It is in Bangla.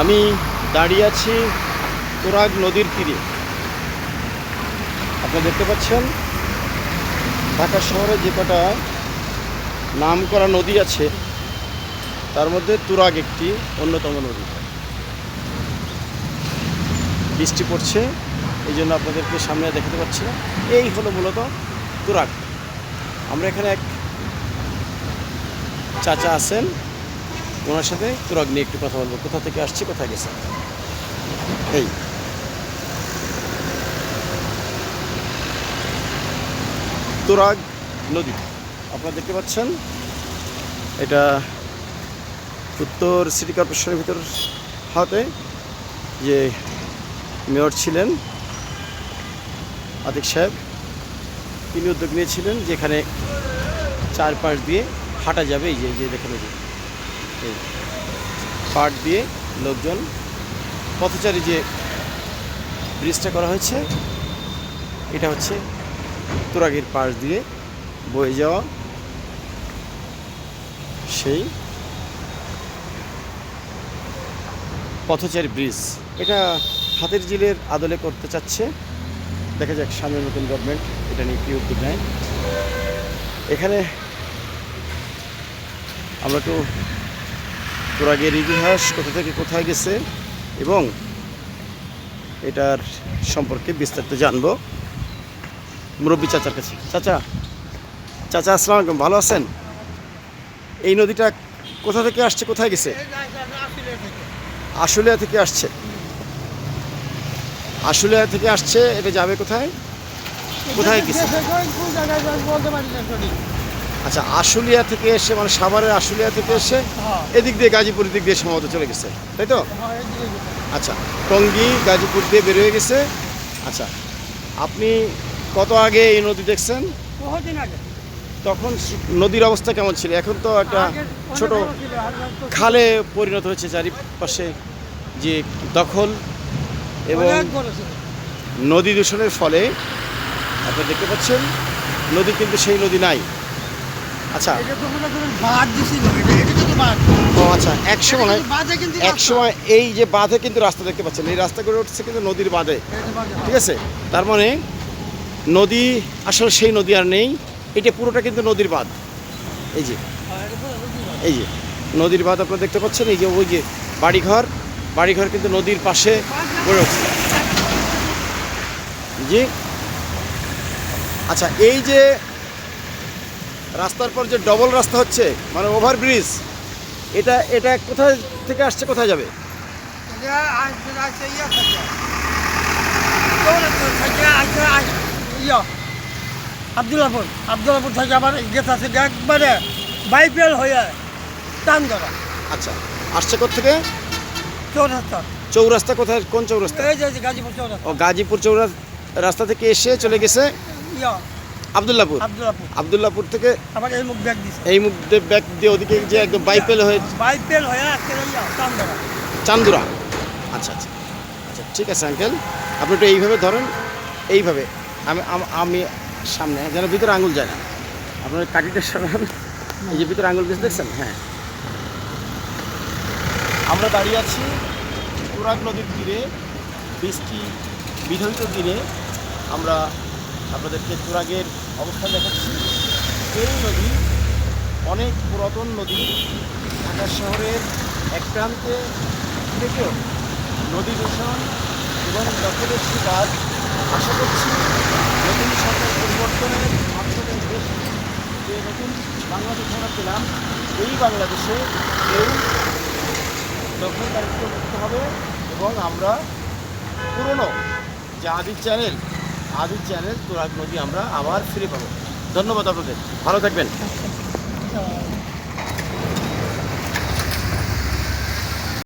আমি দাঁড়িয়ে আছি তোরাগ নদীর তীরে। আপনারা দেখতে পাচ্ছেন, ঢাকা শহরে যে কটা নাম করা নদী আছে, তার মধ্যে তুরাগ একটি অন্যতম নদী। বৃষ্টি পড়ছে, এই জন্য আপনাদেরকে সামনে দেখাতে পাচ্ছি না। এই হলো মূলত তুরাগ। আমরা এখানে এক চাচা আছেন ওনার সাথে? তুরাগ নিয়ে একটু কথা বলব। কোথা থেকে আসছি, কোথায় গেছে? এই। তুরাগ নদী। আপনারা দেখতে পাচ্ছেন, এটা উত্তর সিটি কর্পোরেশনের ভিতর হাতে যে মেয়র ছিলেন আতিক সাহেব, তিনি উদ্যোগ নিয়েছিলেন যেখানে চার চারপাশ দিয়ে হাঁটা যাবে। এই যে যে দেখেন পাট দিয়ে লোকজন পথচারী যে ব্রিজটা করা হয়েছে, এটা হচ্ছে তুরাগের পাশ দিয়ে বয়ে যাওয়া সেই পথচারী ব্রিজ। এটা হাতের জিলের আদলে করতে চাচ্ছে। দেখা যাক সামনে নতুন গভর্নমেন্ট এটা নিয়ে কী উদ্যোগ নেয়। এখানে আমরা একটু তুরাগের ইতিহাস কোথা থেকে কোথায় গেছে এবং এটার সম্পর্কে বিস্তারিত জানব। মুরব্বী চাচার কাছে। চাচা চাচা, আসসালামু আলাইকুম। ভালো আছেন? এই নদীটা কোথা থেকে আসছে, কোথায় গেছে? আশুলিয়া থেকে আসছে। আশুলিয়া থেকে আসছে, এটা যাবে কোথায়? কোথায় গেছে? আচ্ছা আশুলিয়া থেকে এসে মানে সাভারের আশুলিয়া থেকে এসে এদিক দিয়ে গাজীপুর দিক দিয়ে সম্ভবত চলে গেছে তাই তো? আচ্ছা টঙ্গী গাজীপুর দিয়ে বেরিয়ে গেছে। আচ্ছা আপনি কত আগে এই নদী দেখছেন? তখন নদীর অবস্থা কেমন ছিল? এখন তো একটা ছোট খালে পরিণত হয়েছে চারিপাশে যে দখল এবং নদী দূষণের ফলে আপনি দেখতে পাচ্ছেন নদী কিন্তু সেই নদী নাই। আচ্ছা। ও আচ্ছা এক সময় এক সময় এই যে বাঁধে কিন্তু রাস্তা দেখতে পাচ্ছেন এই রাস্তা করে উঠছে কিন্তু নদীর বাঁধে। ঠিক আছে? তার মানে নদী আসলে সেই নদী আর নেই এটা পুরোটা কিন্তু নদীর বাঁধ। এই যে এই যে নদীর বাঁধ আপনারা দেখতে পাচ্ছেন এই যে ওই যে বাড়িঘর বাড়িঘর কিন্তু নদীর পাশে গড়ে উঠছে জি। আচ্ছা এই যে রাস্তার পর যে ডবল রাস্তা হচ্ছে মানে ওভারব্রিজ এটা এটা কোথায় থেকে আসছে কোথায় যাবে? আবদুল্লাপুর আবদুল্লাপুর থেকে আবার গেছে আছে একবারে বাইপেল হয়ে টান ধরা আচ্ছা আসছে থেকে চৌরাস্তা। চৌরাস্তা কোথায় কোন চৌরাস্তা? গাজীপুর চৌরাস্তা। ও গাজীপুর চৌরা রাস্তা থেকে এসে চলে গেছে? ইয়া। আবদুল্লাপুর? আবদুল্লাপুর। থেকে আবার এই মুখ ব্যাগ দিছে। এই মুখ দিয়ে ব্যাক দিয়ে ওদিকে যে একদম বাইপেল হয়ে বাইপেল হয়ে আজকে চান্দুরা। আচ্ছা আচ্ছা। আচ্ছা ঠিক আছে আঙ্কেল আপনি একটু এইভাবে ধরেন এইভাবে। আমি আমি সামনে যেন ভিতরে আঙুল যায় না। আপনার কাটিটা সরান। এই যে ভিতরে আঙুল গেছে দেখছেন? হ্যাঁ। আমরা দাঁড়িয়ে আছি তুরাগ নদীর তীরে বৃষ্টি বিধরিত দিনে আমরা আপনাদেরকে তুরাগের অবস্থা দেখাচ্ছি। এই নদী অনেক পুরাতন নদী। ঢাকা শহরের এক প্রান্তে থেকেও নদী দূষণ এবং দখলের শিকার আশা করছি নতুন সরকার পরিবর্তনের মাধ্যমে দেশ যে নতুন বাংলাদেশ আমরা পেলাম, এই বাংলাদেশে কেউ দখলদারিত্ব মুক্ত হবে এবং আমরা পুরনো যে আদি চ্যানেল আদি চ্যানেল তোরাগ নদী আমরা আবার ফিরে পাবো। ধন্যবাদ আপনাদের। ভালো থাকবেন।